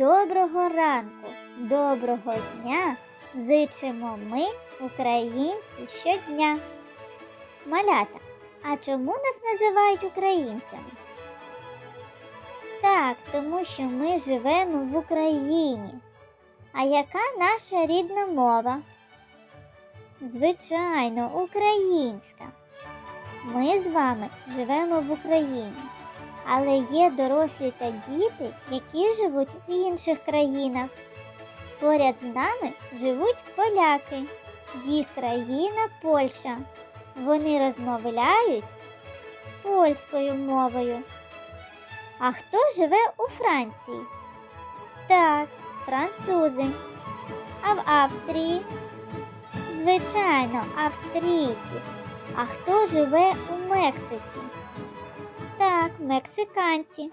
Доброго ранку, доброго дня зичимо ми, українці, щодня. Малята, а чому нас називають українцями? Так, тому що ми живемо в Україні. А яка наша рідна мова? Звичайно, українська. Ми з вами живемо в Україні, але є дорослі та діти, які живуть в інших країнах. Поряд з нами живуть поляки, їх країна Польща. Вони розмовляють польською мовою. А хто живе у Франції? Так, французи. А в Австрії? Звичайно, австрійці. А хто живе у Мексиці? Так, мексиканці.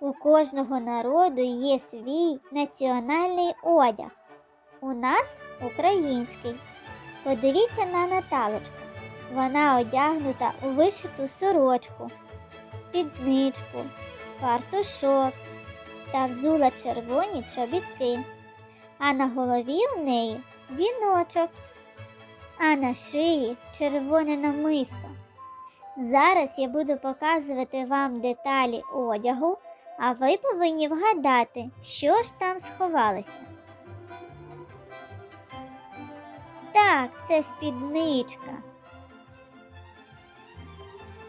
У кожного народу є свій національний одяг. У нас український. Подивіться на Наталочку. Вона одягнута у вишиту сорочку, спідничку, фартушок та взула червоні чобітки. А на голові у неї віночок, а на шиї червоне намисто. Зараз я буду показувати вам деталі одягу, а ви повинні вгадати, що ж там сховалося. Так, це спідничка.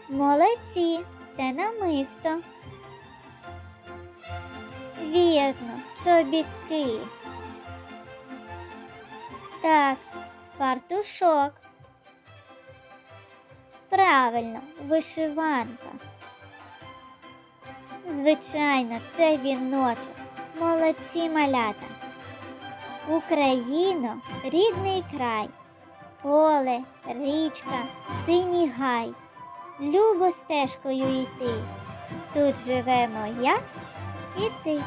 Молодці, це намисто. Вірно, чобітки. Так, фартушок. Правильно, вишиванка. Звичайно, це віночок. Молодці малята. Україно, рідний край, поле, річка, синій гай. Любо стежкою йти. Тут живемо я і ти.